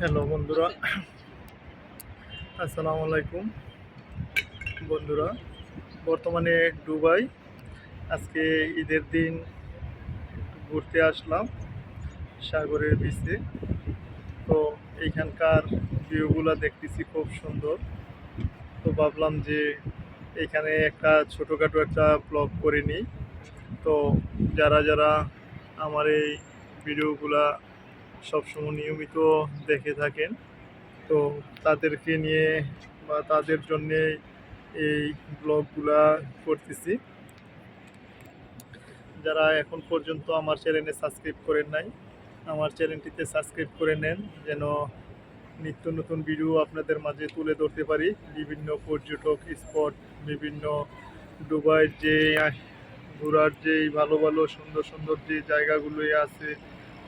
Hello বন্ধুরা। আসসালামু আলাইকুম বন্ধুরা। বর্তমানে দুবাই। আজকে ঈদের দিন ঘুরতে আসলাম সাগরের বিচে তো এইখানকার ভিউগুলো দেখতেছি খুব সুন্দর। তো ভাবলাম যে এখানে একটা ছোটোখাটো একটা ব্লগ করে নিই। তো যারা যারা আমার এই ভিডিওগুলা সবসময় নিয়মিত দেখে থাকেন। তো তাদেরকে নিয়ে বা তাদের জন্যে এই ব্লগগুলা করতেছি। যারা এখন পর্যন্ত আমার চ্যানেলে সাবস্ক্রাইব করেন নাই, আমার চ্যানেলটিতে সাবস্ক্রাইব করে নেন, যেন নিত্য নতুন ভিডিও আপনাদের মাঝে তুলে ধরতে পারি। বিভিন্ন পর্যটক স্পট, বিভিন্ন দুবাইয়ের যে, ঘোরার যে, ভালো ভালো সুন্দর সুন্দর যে জায়গাগুলোই আছে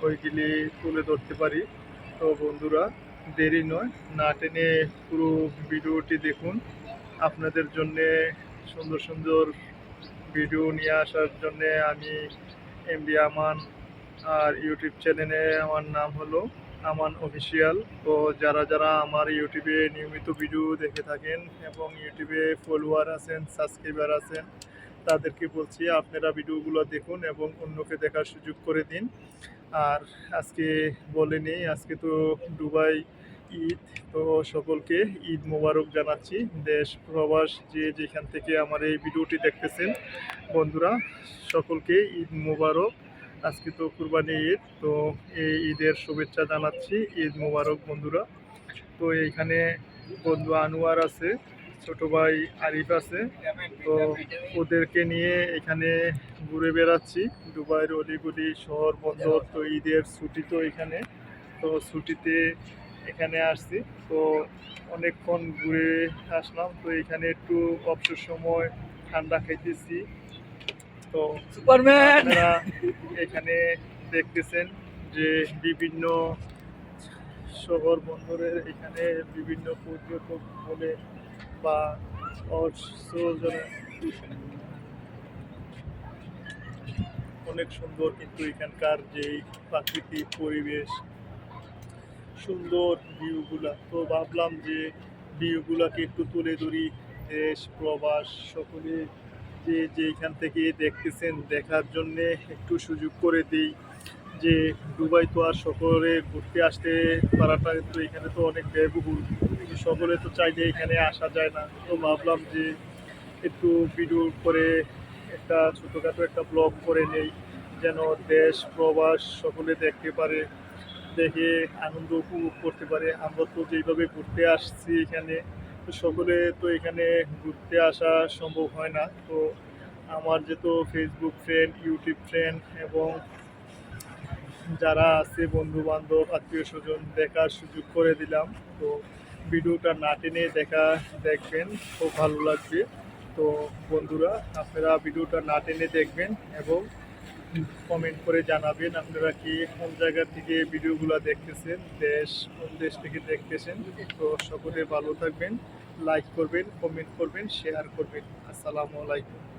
ওইগুলি তুলে ধরতে পারি। তো বন্ধুরা, দেরি নয়, না টেনে পুরো ভিডিওটি দেখুন। আপনাদের জন্যে সুন্দর সুন্দর ভিডিও নিয়ে আসার জন্যে আমি এমডি আমান আর ইউটিউব চ্যানেলে আমার নাম হলো আমান অফিসিয়াল। তো যারা যারা আমার ইউটিউবে নিয়মিত ভিডিও দেখে থাকেন এবং ইউটিউবে ফলোয়ার আছেন, সাবস্ক্রাইবার আছেন তাদেরকে বলছি, আপনারা ভিডিওগুলো দেখুন এবং অন্যকে দেখার সুযোগ করে দিন। আর আজকে বলেনি, আজকে তো দুবাই ঈদ, তো সকলকে ঈদ মোবারক জানাচ্ছি। দেশ, প্রবাস, যে যেখান থেকে আমার এই ভিডিওটি দেখতেছেন, বন্ধুরা, সকলকে ঈদ মোবারক। আজকে তো কুরবানি ঈদ, তো এই ঈদের শুভেচ্ছা জানাচ্ছি। ঈদ মোবারক, বন্ধুরা। তো এইখানে বন্ধু আনোয়ার আছে। ছোট ভাই আরিফ আছে। তো ওদেরকে নিয়ে এখানে ঘুরে বেড়াচ্ছি। দুবাইয়ের অলিগুলি শহর বন্দর তো ঈদের ছুটি তো এখানে। তো ছুটিতে এখানে আসছি। তো অনেকক্ষণ ঘুরে আসলাম। তো এখানে একটু অবসর সময় ঠান্ডা খাইতেছি। তো সুপারম্যান! এখানে দেখতেছেন যে বিভিন্ন শহর বন্দরের এখানে বিভিন্ন পর্যটক বলে বা অসজনে অনেক সুন্দর কিন্তু এখানকার যে প্রাকৃতিক পরিবেশ, সুন্দর ভিউগুলা। তো ভাবলাম যে ভিউগুলাকে একটু তুলে ধরি, দেশ, প্রবাস, সকলে যে যেখান থেকে দেখতেছেন, দেখার জন্যে একটু সুযোগ করে দিই। যে দুবাই তো আর সকলে ঘুরতে আসতে পারাটা তো এখানে তো অনেক ব্যয়বহুল। কিন্তু সকলে তো চাইলে এখানে আসা যায় না। তো ভাবলাম যে একটু ভিডিও করে একটা ছোটোখাটো একটা ব্লগ করে নেই, যেন দেশ, প্রবাস সকলে দেখতে পারে, দেখে আনন্দ উপভোগ করতে পারে। আমরা তো যেইভাবে ঘুরতে আসছি এখানে সকলে তো এখানে ঘুরতে আসা সম্ভব হয় না। তো আমার যেহেতু ফেসবুক ফ্রেন্ড ইউটিউব ফ্রেন্ড এবং যারা আছে বন্ধু বান্ধব আত্মীয় স্বজন দেখার সুযোগ করে দিলাম। তো ভিডিওটা না টেনে দেখা, দেখবেন, খুব ভালো লাগবে। তো বন্ধুরা, আপনারা ভিডিওটা না টেনে দেখবেন এবং কমেন্ট করে জানাবেন আপনারা কি কোন জায়গা থেকে ভিডিওগুলো দেখতেছেন, দেশ, কোন দেশ থেকে দেখতেছেন। তো সকলে ভালো থাকবেন লাইক করবেন কমেন্ট করবেন শেয়ার করবেন। আসসালামু আলাইকুম।